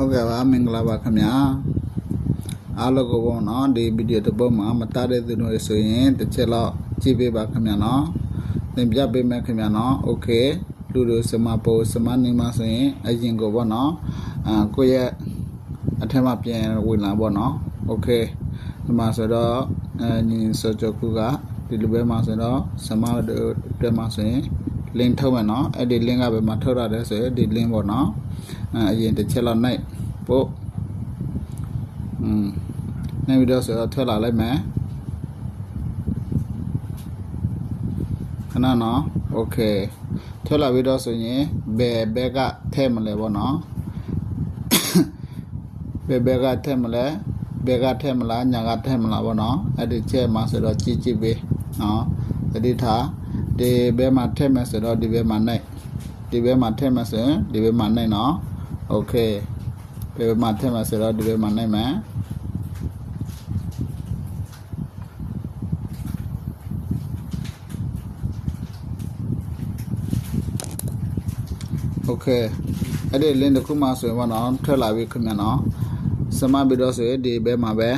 ဟုတ်ကဲ့ပါမင်္ဂလာပါခင်ဗျာအားလုံးကိုပေါ့နော်ဒီဗီဒီယိုတစ်ပုဒ်မှာမတားတဲ့သူတွေဆိုရင်တစ်ချက်တော့ကြည့်ပေးပါခင်ဗျာနော်သင်ပြပေးမယ်ခင်ဗျာနော်โอเคလူတို့စမပိုစမနေမှာဆိုရင်အရင်ကိုပေါ့နော်အာကိုယ့်ရဲ့အထက်မှာပြန်ဝင်လာပေါ့နော်โอเคဒီမှာဆိုတော့အညီစောချခုကဒီလိုပဲမှာဆိုတော့စမတို့တက်မှာဆိုရင် link ထုတ်မယ်နော်အဲ့ဒီ link ကဘယ်မှာထုတ်ရတယ်ဆိုရင်ဒီ link ပေါ့နော်အဲအရင်တစ်ချက်လောက်နိုင်ပို့อืมနိုင်ပြီးတော့ဆိုတော့ထွက်လာလိုက်မယ်ခဏနော်โอเคထွက်လာပြီးတော့ဆိုရင်ဘယ်ဘက်ကထဲမလဲပေါ့နော်ဘယ်ဘက်ကထဲမလဲဘယ်ကထဲမလားညာကထဲမလားပေါ့နော်အဲ့ဒီချက်မှာဆိုတော့ကြည့်ကြည့်ပေးနော်တတိထား ဒီဘက်မှာထဲမယ်ဆိုတော့ဒီဘက်မှာနိုင်ဒီဘက်မှာထဲမယ်ဆိုရင်ဒီဘက်မှာနိုင်နော်โอเคဒီဘက်မှာထဲမယ်ဆိုတော့ဒီဘက်မှာနိုင်မယ်โอเคအဲ့ဒီ link တစ်ခုမှဆိုရင်ပေါ့နော်ထွက်လာပြီခင်ဗျာနော်စမပြီးတော့ဆိုရင်ဒီဘက်မှာပဲ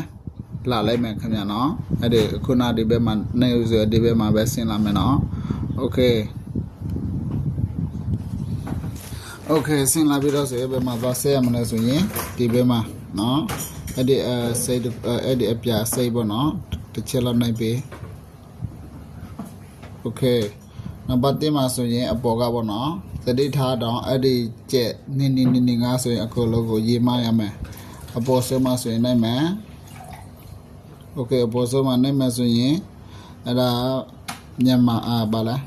လာလိုက်မယ်ခင်ဗျာနော်အဲ့ဒီခုနဒီဘက်မှာနေဦးဆိုဒီဘက်မှာပဲဆင်းလာမယ်နော် โอเคโอเคဆင်းလာပြီးတော့ဆိုရင်ဘယ်မှာသွားဆက်ရမလဲဆိုရင်ဒီဘက်မှာနော်အဲ့ဒီအဲစိတ်အဲ့ဒီအပြာစိတ်ပေါ့နော်တစ်ချက်လောက်နိုင်ပြီโอเคနံပါတ်1မှာဆိုရင်အပေါ်ကပေါ့နော်သတိထားတော့အဲ့ဒီကျက်နင်းနင်းနင်းနင်းငါဆိုရင်အကုန်လုံးကိုရေးမရမယ်အပေါ်ဆုံးမှာဆိုရင်နိုင်မယ်โอเคအပေါ်ဆုံးမှာနိုင်မယ်ဆိုရင်အဲ့ဒါ မြန်မာအာပါလား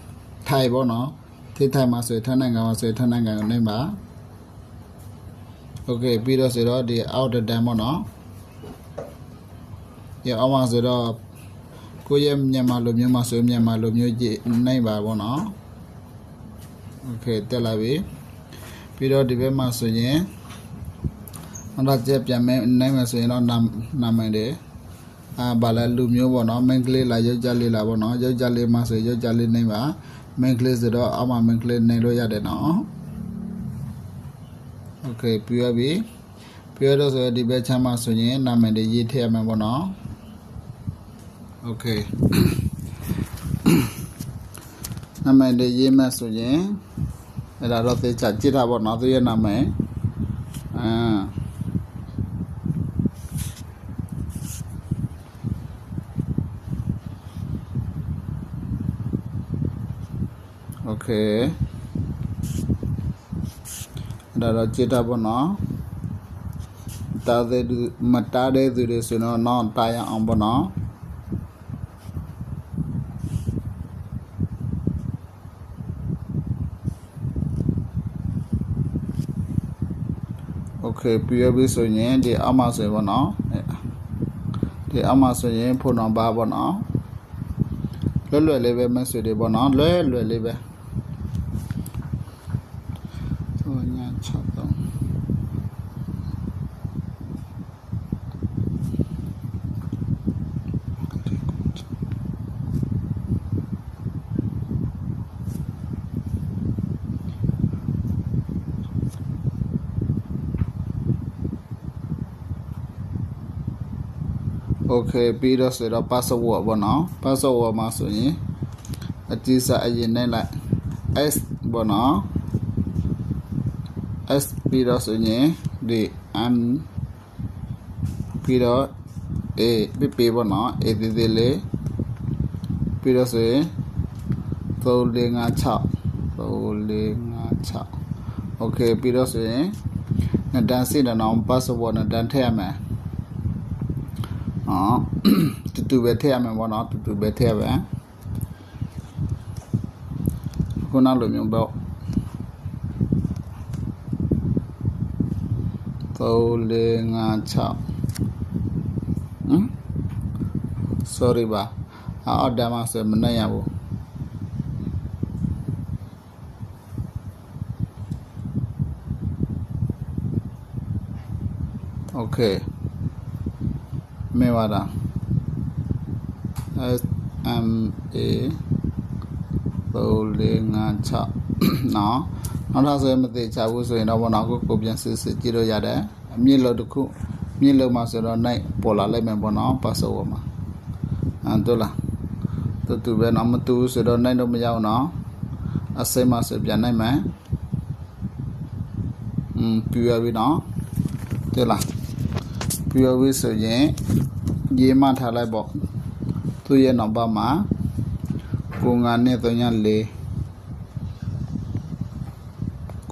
ထိုင်ပေါ့နော်ထိထိုင်မှာဆိုရင်ထိုင်နိုင်ငံမှာဆိုရင်ထိုင်နိုင်ငံကိုနိုင်ပါโอเคပြီးတော့ဆိုတော့ဒီ out the dam ပေါ့နော်ရအောင်မှာဆိုတော့ကိုယ့်ရဲ့မြန်မာလိုမျိုးမှာဆိုရင်မြန်မာလိုမျိုးကြည့်နိုင်ပါပေါ့နော်โอเคတက်လာပြီပြီးတော့ဒီဘက်မှာဆိုရင်နောက်တော့ကြက်ပြန်မဲနိုင်မှာဆိုရင်တော့နာနာမည်တယ် အာဗာလဲလူမျိုးပေါ့နော် main ကလေးလာရုပ်ကြလေးလာပေါ့နော်ရုပ်ကြလေးမှဆိုရုပ်ကြလေးနေပါ main ကလေးဆိုတော့အောက်မှာ main ကလေးနေလို့ရတယ်နော် okay ပြီးရပြီပြီးရတော့ဆိုဒီဘက်ချမ်းမှာဆိုရင်နာမည်တွေရေးထည့်ရမှာပေါ့နော် okay နာမည်တွေရေးမှဆိုရင်အဲ့ဒါတော့သိချကြည့်တာပေါ့နော်သူရဲ့နာမည်အာ โอเคအဲ့ဒါတော့ကြည့်တာပေါ့နော်တားတဲ့သူမတားတဲ့သူတွေဆိုတော့တော့တားရအောင်ပေါ့နော် โอเคပြီးရပြီဆိုရင်ဒီအမဆိုရင်ပေါ့နော်ဒီအမဆိုရင်ဖုန်းနံပါတ်ပေါ့နော်လွယ်လွယ်လေးပဲ message တွေပေါ့နော်လွယ်လွယ်လေးပဲ okay ပြီးတော့ဆိုတော့ password ပေါ့နော် password မှာဆိုရင်အကြီးစားအရင်နဲ့လိုက် s ပေါ့နော် s ပြီးတော့ဆိုရင်ဒီ m ပြီးတော့ a ပြီးပြီးပေါ့နော် a သေးသေးလေးပြီးတော့ဆိုရင်3456 3456 okay ပြီးတော့ဆိုရင်နတန်စစ်တနောင် password နတန်ထည့်ရမယ် နော်တူတူပဲထည့်ရမယ်ပေါ့နော်တူတူပဲထည့်ရမယ်ခုနလိုမျိုးပေါ့3 4 5 6ဟမ် sorry ပါအော်ဒါမှဆိုမနိုင်ရဘူး okay မေဝါ Mewada S M A 3 4 5 6နော်နောက်ထပ်ဆိုရင်မသေးချဘူးဆိုရင်တော့ဘောနောက်ကိုကိုပြန်စစ်စစ်ကြည့်လို့ရတယ်အမြင့်လို့တစ်ခုမြင့်လို့မှဆိုတော့ night ပေါ်လာလိုက်မယ်ဘောနော်ပါဆိုပေါ်မှာအန်တို့လားတူတူပဲနော်မတူဆိုတော့ night တော့မရောက်နော်အစိမ့်မှဆိုပြန်နိုင်မယ်อืมပြရပြီနော်တို့လား ပြရပြီဆိုရင်ရေးမှထားလိုက်ပေါ့သူ့ရဲ့နောက်ပါမှာကိုငါနဲ့3ည4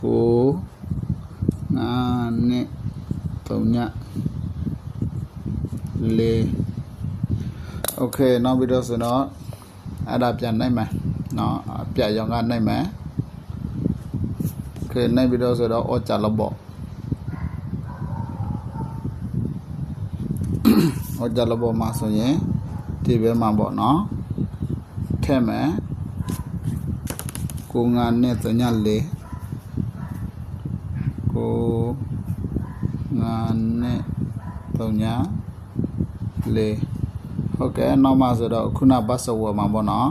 ကိုငါနဲ့3ည4โอเคနောက်ပြီးတော့ဆိုတော့အဲ့ဒါပြန်နိုင်မယ်เนาะပြရောင်ကနိုင်မယ်โอเคနိုင်ပြီးတော့ဆိုတော့အော်ကြလို့ပေါ့ ဟောကြလဘောမှာဆိုရင်ဒီဘဲမှာပေါ့နော်ထဲ့မယ်ကိုငါနဲ့တညလေးကိုငါနဲ့တညလေးဟုတ်ကဲ့နောက်မှဆိုတော့ခုနဘတ်စဝါမှာပေါ့နော်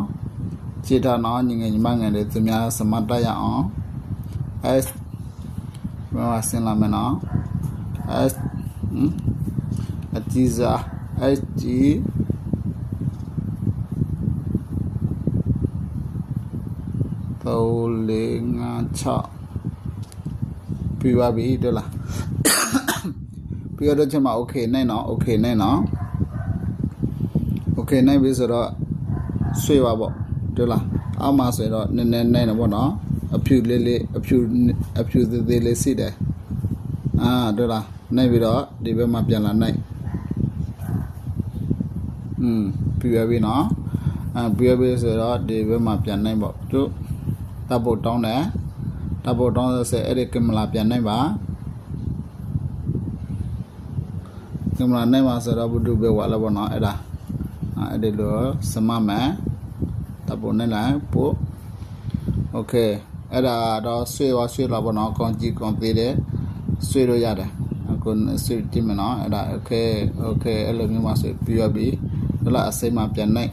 ခြေထားနော်ညီငယ်ညီမငယ်တွေသူများစမတ်တက်ရအောင် S မမဆင်းလာမယ်နော် S ဟမ် Atiza Ati Tàu lệ ngà chọ Pì ba bì đưa là Pì ba đưa cho mà ok này nó ok này nó ok này bây giờ đó xuôi vào bộ đưa là áo mà xuôi đó nên nên nên là bộ nó အဖြူလေးလေးအဖြူအဖြူသေးသေးလေးစီတယ်အာတို့လားနိုင်ပြီးတော့ဒီဘက်မှာပြန်လာနိုင် อืมပြရပြီနော်အဲပြရပြီဆိုတော့ဒီဘက်မှာပြန်နိုင်ပေါ့သူတပ်ဖို့တောင်းတယ်တပ်ဖို့တောင်းဆိုအဲ့ဒီကင်မရာပြန်နိုင်ပါကင်မရာနိုင်ပါဆိုတော့ဘုဒ္ဓဘေဝါလာပေါ့နော်အဲ့ဒါအဲ့ဒီလိုစမမယ်တပ်ဖို့နိုင်လိုက်ပို့โอเคအဲ့ဒါတော့ဆွေးဝဆွေးလာပေါ့နော်ကောင်းကြည့်ကောင်းသေးတယ်ဆွေးလို့ရတယ်အခုဆွေးကြည့်မယ်နော်အဲ့ဒါโอเคโอเคအဲ့လိုမျိုးမှဆွေးပြရပြီ ဒလာအစိမ်းမှပြန်နိုင်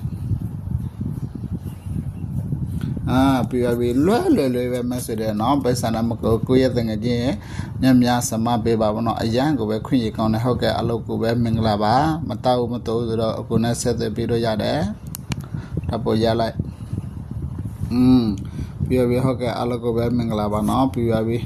အာပြရပြီလွယ်လွယ်လွယ်ပဲမဆိုတဲ့နော်ပိဿနာမကိုကိုရဲ့တငယ်ချင်းညံ့များစမပေးပါဘောနော်အရန်ကိုပဲခွင့်ရကောင်းတဲ့ဟုတ်ကဲ့အလုပ်ကိုပဲမင်္ဂလာပါမတောက်မတိုးဆိုတော့အခုနဲ့ဆက်သွယ်ပြီးတော့ရတယ်တပေါ်ရလိုက်อืมပြရပြီဟုတ်ကဲ့အလုပ်ကိုပဲမင်္ဂလာပါနော်ပြရပြီ